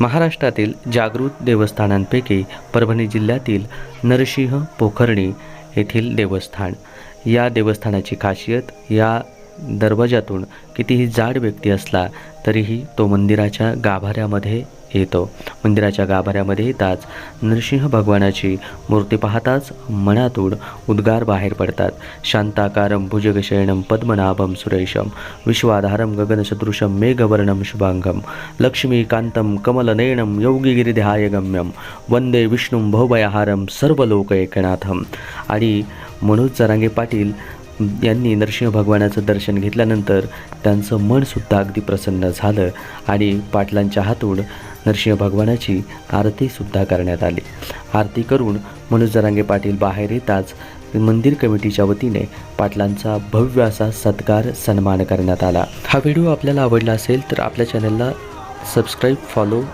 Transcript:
महाराष्ट्रातील जागृत देवस्थानांपैकी परभणी जिल्ह्यातील नरसिंह पोखर्णी येथील देवस्थान. या देवस्थानाची खासियत या दरवाजातून कितीही जाड व्यक्ती असला तरीही तो मंदिराच्या गाभाऱ्यामध्ये येतो. मंदिराच्या गाभाऱ्यामध्ये येताच नरसिंह भगवानाची मूर्ती पाहताच मनातून उद्गार बाहेर पडतात. शांताकारं भुजगशयनं पद्मनाभं सुरेशं विश्वाधारं मेघवर्णम शुभांगम शुभांगं कमलनयनम कमलनयनं योगिगिरिध्यायगम्यं वंदे विष्णू भवभयहारम सर्व लोक एकनाथम आणि मनोज जरांगे पाटील यांनी नरसिंह भगवानाचं दर्शन घेतल्यानंतर त्यांचं मनसुद्धा अगदी प्रसन्न झालं आणि पाटलांच्या हातून नरसिंह भगवानाची आरतीसुद्धा करण्यात आली. आरती करून मनोज जरांगे पाटील बाहेर येताच मंदिर कमिटीच्या वतीने पाटलांचा भव्य असा सत्कार सन्मान करण्यात आला. हा व्हिडिओ आपल्याला आवडला असेल तर आपल्या चॅनलला सबस्क्राईब फॉलो